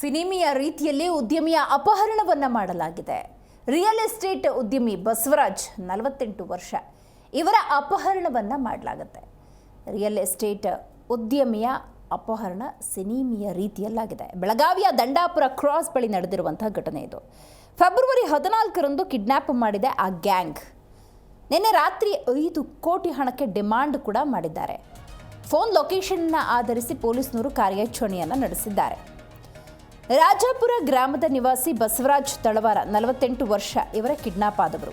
ಸಿನಿಮೆಯ ರೀತಿಯಲ್ಲಿ ಉದ್ಯಮಿಯ ಅಪಹರಣವನ್ನು ಮಾಡಲಾಗಿದೆ. ರಿಯಲ್ ಎಸ್ಟೇಟ್ ಉದ್ಯಮಿ ಬಸವರಾಜ್ ನಲವತ್ತೆಂಟು ವರ್ಷ ಇವರ ಅಪಹರಣವನ್ನು ಮಾಡಲಾಗುತ್ತೆ. ರಿಯಲ್ ಎಸ್ಟೇಟ್ ಉದ್ಯಮಿಯ ಅಪಹರಣ ಸಿನಿಮಿಯ ರೀತಿಯಲ್ಲಾಗಿದೆ. ಬೆಳಗಾವಿಯ ದಂಡಾಪುರ ಕ್ರಾಸ್ ಬಳಿ ನಡೆದಿರುವಂತಹ ಘಟನೆ ಇದು. ಫೆಬ್ರವರಿ ಹದಿನಾಲ್ಕರಂದು ಕಿಡ್ನ್ಯಾಪ್ ಮಾಡಿದೆ ಆ ಗ್ಯಾಂಗ್ ನಿನ್ನೆ ರಾತ್ರಿ ಐದು ಕೋಟಿ ಹಣಕ್ಕೆ ಡಿಮಾಂಡ್ ಕೂಡ ಮಾಡಿದ್ದಾರೆ. ಫೋನ್ ಲೊಕೇಶನ್ನ ಆಧರಿಸಿ ಪೊಲೀಸ್ನವರು ಕಾರ್ಯಾಚರಣೆಯನ್ನು ನಡೆಸಿದ್ದಾರೆ. ರಾಜಾಪುರ ಗ್ರಾಮದ ನಿವಾಸಿ ಬಸವರಾಜ್ ತಳವಾರ ನಲವತ್ತೆಂಟು ವರ್ಷ. ಇವರ ಕಿಡ್ನಾಪ್ ಆದವರು.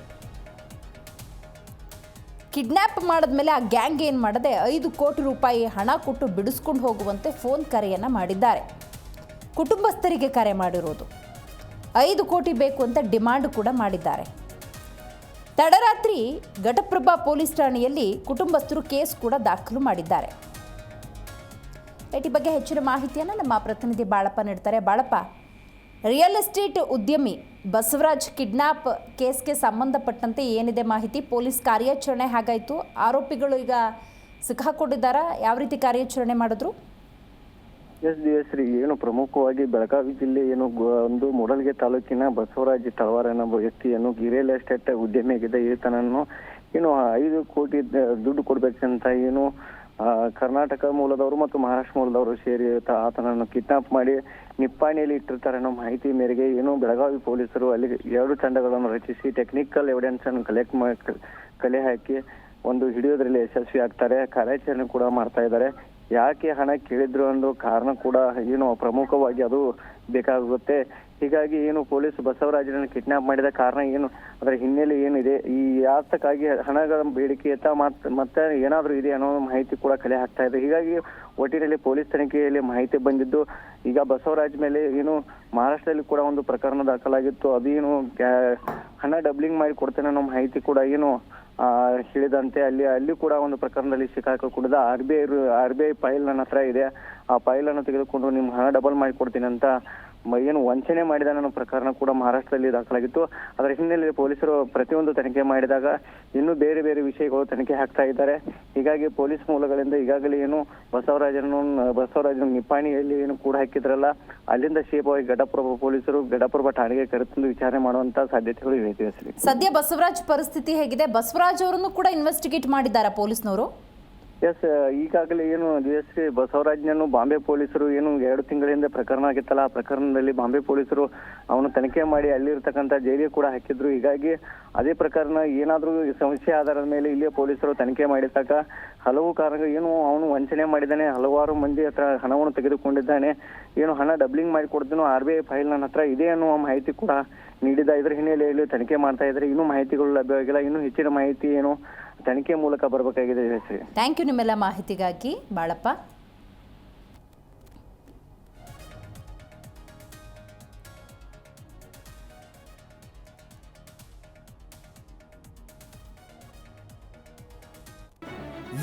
ಕಿಡ್ನ್ಯಾಪ್ ಮಾಡಿದ್ಮೇಲೆ ಆ ಗ್ಯಾಂಗ್ ಏನು ಮಾಡದೆ ಐದು ಕೋಟಿ ರೂಪಾಯಿ ಹಣ ಕೊಟ್ಟು ಬಿಡಿಸ್ಕೊಂಡು ಹೋಗುವಂತೆ ಫೋನ್ ಕರೆಯನ್ನು ಮಾಡಿದ್ದಾರೆ. ಕುಟುಂಬಸ್ಥರಿಗೆ ಕರೆ ಮಾಡಿರೋದು. ಐದು ಕೋಟಿ ಬೇಕು ಅಂತ ಡಿಮಾಂಡ್ ಕೂಡ ಮಾಡಿದ್ದಾರೆ. ತಡರಾತ್ರಿ ಘಟಪ್ರಭಾ ಪೊಲೀಸ್ ಠಾಣೆಯಲ್ಲಿ ಕುಟುಂಬಸ್ಥರು ಕೇಸ್ ಕೂಡ ದಾಖಲು ಮಾಡಿದ್ದಾರೆ. ಈ ಬಗ್ಗೆ ಹೆಚ್ಚಿನ ಮಾಹಿತಿಯನ್ನು ನಮ್ಮ ಪ್ರತಿನಿಧಿ ಬಾಳಪ್ಪ ನೀಡ್ತಾರೆ. ಬಾಳಪ್ಪ ರಿಯಲ್ ಎಸ್ಟೇಟ್ ಉದ್ಯಮಿ ಬಸವರಾಜ್ ಕಿಡ್ನಾಪ್ ಕೇಸ್ಗೆ ಸಂಬಂಧಪಟ್ಟಂತೆ ಏನಿದೆ ಮಾಹಿತಿ? ಪೊಲೀಸ್ ಕಾರ್ಯಾಚರಣೆ ಹಾಗಾಯಿತು. ಆರೋಪಿಗಳು ಈಗ ಸಿಕ್ಕಾಕೊಂಡಿದ್ದಾರಾ? ಯಾವ ರೀತಿ ಕಾರ್ಯಾಚರಣೆ ಮಾಡಿದ್ರು? ಎಸ್ ಡಿ ಎಸ್ ರೀ, ಏನು ಪ್ರಮುಖವಾಗಿ ಬೆಳಗಾವಿ ಜಿಲ್ಲೆ ಏನು ಒಂದು ಮೂಡಲ್ಗೆ ತಾಲೂಕಿನ ಬಸವರಾಜ್ ತಳವಾರ ಎನ್ನುವ ವ್ಯಕ್ತಿಯನ್ನು ರಿಯಲ್ ಎಸ್ಟೇಟ್ ಉದ್ಯಮಿಯಾಗಿದ್ದ ಈತನನ್ನು, ಏನು ಐದು ಕೋಟಿ ದುಡ್ಡು ಕೊಡ್ಬೇಕಂತ ಏನು ಕರ್ನಾಟಕ ಮೂಲದವರು ಮತ್ತು ಮಹಾರಾಷ್ಟ್ರ ಮೂಲದವರು ಸೇರಿ ಆತನನ್ನು ಕಿಡ್ನಾಪ್ ಮಾಡಿ ನಿಪ್ಪಾಣಿಯಲ್ಲಿ ಇಟ್ಟಿರ್ತಾರೆ ಅನ್ನೋ ಮಾಹಿತಿ ಮೇರೆಗೆ ಏನು ಬೆಳಗಾವಿ ಪೊಲೀಸರು ಅಲ್ಲಿ ಎರಡು ತಂಡಗಳನ್ನು ರಚಿಸಿ ಟೆಕ್ನಿಕಲ್ ಎವಿಡೆನ್ಸ್ ಅನ್ನು ಕಲೆಕ್ಟ್ ಮಾಡಿ ಕಲೆ ಹಾಕಿ ಒಂದು ಹಿಡಿಯೋದ್ರಲ್ಲಿ ಯಶಸ್ವಿ ಆಗ್ತಾರೆ ಕಾರ್ಯಾಚರಣೆ ಕೂಡ ಮಾಡ್ತಾ ಇದ್ದಾರೆ. ಯಾಕೆ ಹಣ ಕೇಳಿದ್ರು ಅನ್ನೋ ಕಾರಣ ಕೂಡ ಏನು ಪ್ರಮುಖವಾಗಿ ಅದು ಬೇಕಾಗುತ್ತೆ. ಹೀಗಾಗಿ ಏನು ಪೊಲೀಸ್ ಬಸವರಾಜನನ್ನು ಕಿಡ್ನಾಪ್ ಮಾಡಿದ ಕಾರಣ ಏನು ಅದರ ಹಿನ್ನೆಲೆ ಏನಿದೆ? ಈ ಯಾತಕ್ಕಾಗಿ ಹಣಗಳ ಬೇಡಿಕೆ ಎತ್ತ ಮತ್, ಮತ್ತೆ ಏನಾದರೂ ಇದೆ ಅನ್ನೋ ಮಾಹಿತಿ ಕೂಡ ಕಲೆ ಹಾಕ್ತಾ ಇದೆ. ಹೀಗಾಗಿ ಒಟ್ಟಿನಲ್ಲಿ ಪೊಲೀಸ್ ತನಿಖೆಯಲ್ಲಿ ಮಾಹಿತಿ ಬಂದಿದ್ದು, ಈಗ ಬಸವರಾಜ್ ಮೇಲೆ ಏನು ಮಹಾರಾಷ್ಟ್ರದಲ್ಲಿ ಕೂಡ ಒಂದು ಪ್ರಕರಣ ದಾಖಲಾಗಿತ್ತು. ಅದೇನು ಹಣ ಡಬ್ಲಿಂಗ್ ಮಾಡಿ ಕೊಡ್ತೇನೆ ಅನ್ನೋ ಮಾಹಿತಿ ಕೂಡ ಏನು ಆ, ಹೇಳಿದಂತೆ ಅಲ್ಲಿ ಅಲ್ಲಿ ಕೂಡ ಒಂದು ಪ್ರಕರಣದಲ್ಲಿ ಕುಡಿದ R B I R B I file ನನ್ನ ಹತ್ರ ಇದೆ. ಆ ಫೈಲ್ ಅನ್ನು ತೆಗೆದುಕೊಂಡು ನಿಮ್ಮ ಹಣ ಡಬಲ್ ಮಾಡಿ ಕೊಡ್ತೀನಿ ಅಂತ ಏನು ವಂಚನೆ ಮಾಡಿದ ಅನ್ನೋ ಪ್ರಕರಣ ಕೂಡ ಮಹಾರಾಷ್ಟ್ರದಲ್ಲಿ ದಾಖಲಾಗಿತ್ತು. ಅದರ ಹಿನ್ನೆಲೆಯಲ್ಲಿ ಪೊಲೀಸರು ಪ್ರತಿಯೊಂದು ತನಿಖೆ ಮಾಡಿದಾಗ ಇನ್ನೂ ಬೇರೆ ಬೇರೆ ವಿಷಯಗಳು ತನಿಖೆ ಹಾಕ್ತಾ ಇದ್ದಾರೆ. ಹೀಗಾಗಿ ಪೊಲೀಸ್ ಮೂಲಗಳಿಂದ ಈಗಾಗಲೇ ಏನು ಬಸವರಾಜನ ಬಸವರಾಜನ ನಿಪ್ಪಾಣಿಯಲ್ಲಿ ಏನು ಕೂಡ ಹಾಕಿದ್ರಲ್ಲ, ಅಲ್ಲಿಂದ ಶೇಪವಾಗಿ ಗಡಪ್ರಭ ಪೊಲೀಸರು ಗಡಪ್ರಭ ಠಾಣೆಗೆ ಕರೆತಂದು ವಿಚಾರಣೆ ಮಾಡುವಂತ ಸಾಧ್ಯತೆಗಳು ಇವೆ ಸದ್ಯ ಬಸವರಾಜ್ ಪರಿಸ್ಥಿತಿ ಹೇಗಿದೆ? ಬಸವರಾಜ್ ಅವರನ್ನು ಕೂಡ ಇನ್ವೆಸ್ಟಿಗೇಟ್ ಮಾಡಿದ್ದಾರೆ ಪೊಲೀಸ್ನವರು? ಎಸ್ ಈಗಾಗಲೇ ಏನು ಎಸ್ ಬಸವರಾಜ್ನನ್ನು ಬಾಂಬೆ ಪೊಲೀಸರು ಏನು ಎರಡು ತಿಂಗಳ ಹಿಂದೆ ಪ್ರಕರಣ ಆಗಿತ್ತಲ್ಲ ಆ ಪ್ರಕರಣದಲ್ಲಿ ಬಾಂಬೆ ಪೊಲೀಸರು ಅವನು ತನಿಖೆ ಮಾಡಿ ಅಲ್ಲಿರ್ತಕ್ಕಂಥ ಜೈಲಿಗೆ ಕೂಡ ಹಾಕಿದ್ರು. ಹೀಗಾಗಿ ಅದೇ ಪ್ರಕರಣ ಏನಾದರೂ ಸಮಸ್ಯೆ ಆಧಾರದ ಮೇಲೆ ಇಲ್ಲಿಯ ಪೊಲೀಸರು ತನಿಖೆ ಮಾಡಿದಾಗ ಹಲವು ಕಾರಣ ಏನು ಅವನು ವಂಚನೆ ಮಾಡಿದ್ದಾನೆ, ಹಲವಾರು ಮಂದಿ ಹತ್ರ ಹಣವನ್ನು ತೆಗೆದುಕೊಂಡಿದ್ದಾನೆ, ಏನು ಹಣ ಡಬ್ಲಿಂಗ್ ಮಾಡಿ ಕೊಡ್ತೀನೋ ಆರ್ ಬಿ ಐ ಫೈಲ್ ನನ್ನ ಹತ್ರ ಇದೆ ಅನ್ನುವ ಮಾಹಿತಿ ಕೂಡ ನೀಡಿದ ಇದರ ಹಿನ್ನೆಲೆಯಲ್ಲಿ ತನಿಖೆ ಮಾಡ್ತಾ ಇದ್ದಾರೆ. ಇನ್ನೂ ಮಾಹಿತಿಗಳು ಲಭ್ಯವಾಗಿಲ್ಲ. ಇನ್ನೂ ಹೆಚ್ಚಿನ ಮಾಹಿತಿ ಏನು ತನಿಖೆ ಮೂಲಕ ಬರಬೇಕಾಗಿದೆ ಶ್ರೀ ಥ್ಯಾಂಕ್ ಯು ನಿಮ್ಮೆಲ್ಲ ಮಾಹಿತಿಗಾಗಿ ಬಾಳಪ್ಪ.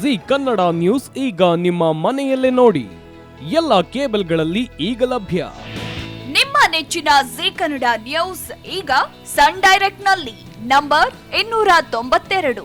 ಜಿ ಕನ್ನಡ ನ್ಯೂಸ್ ಈಗ ನಿಮ್ಮ ಮನೆಯಲ್ಲೇ ನೋಡಿ. ಎಲ್ಲ ಕೇಬಲ್ಗಳಲ್ಲಿ ಈಗ ಲಭ್ಯ. ನಿಮ್ಮ ನೆಚ್ಚಿನ ಜಿ ಕನ್ನಡ ನ್ಯೂಸ್ ಈಗ ಸನ್ ಡೈರೆಕ್ಟ್ನಲ್ಲಿ ನಂಬರ್ ಇನ್ನೂರ ತೊಂಬತ್ತೆರಡು.